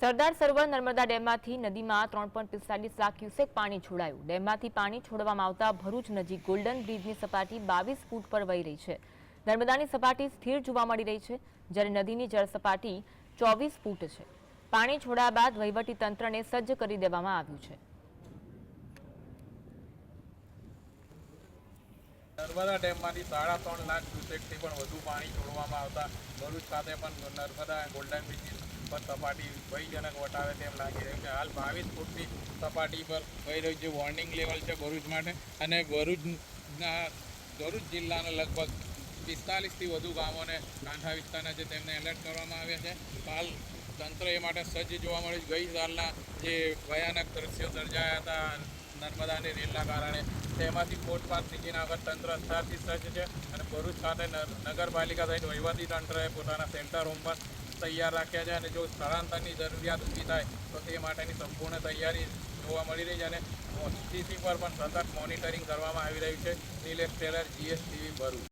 સરદાર સરોવર નર્મદા ડેમમાંથી નદીમાં ત્રણ પોઈન્ટ પિસ્તાલીસ લાખ ક્યુસેક પાણી છોડાયું. ડેમમાંથી પાણી છોડવામાં આવતા ભરૂચ નજીક ગોલ્ડન બ્રિજની સપાટી બાવીસ ફૂટ પર વહી રહી છે. નર્મદાની સપાટી સ્થિર જોવા મળી રહી છે, જ્યારે નદીની જળ સપાટી ચોવીસ ફૂટ છે. પાણી છોડાયા બાદ વહીવટી તંત્રને સજ્જ કરી દેવામાં આવ્યું છે. નર્મદા ડેમમાંથી સાડા ત્રણ લાખ ક્યુસેકથી પણ વધુ પાણી છોડવામાં આવતા ભરૂચ ખાતે પણ નર્મદા ગોલ્ડન બ્રિજ પર સપાટી ભયજનક વટાવે તેમ લાગી રહ્યું છે. હાલ બાવીસ ફૂટની સપાટી પર વહી રહ્યું છે. વોર્નિંગ લેવલ છે ભરૂચ માટે. અને ભરૂચના, ભરૂચ જિલ્લાના લગભગ પિસ્તાલીસથી વધુ ગામોને કાંઠા વિસ્તારના છે. તેમને એલર્ટ કરવામાં આવ્યા છે. હાલ તંત્ર એ માટે સજ્જ જોવા મળ્યું છે. ગઈ સાલના જે ભયાનક દ્રશ્યો સર્જાયા હતા નર્મદાની રેલના કારણે, તેમાંથી ફૂટપાથ નીચેના આગળ તંત્ર અત્યારથી સજ્જ છે. અને ભરૂચ ખાતે નગર- નગરપાલિકા સહિત વહીવટી તંત્રએ પોતાના સેન્ટર હોમ પણ તૈયાર રાખ્યા છે અને જો સ્થળાંતરની જરૂરિયાત ઊભી થાય, તો તે માટેની સંપૂર્ણ તૈયારી જોવા મળી રહી છે અને સીસી પર પણ સતત મોનિટરિંગ કરવામાં આવી રહ્યું છે. નિલેશ ટેલર, જીએસટીવી ભરૂચ.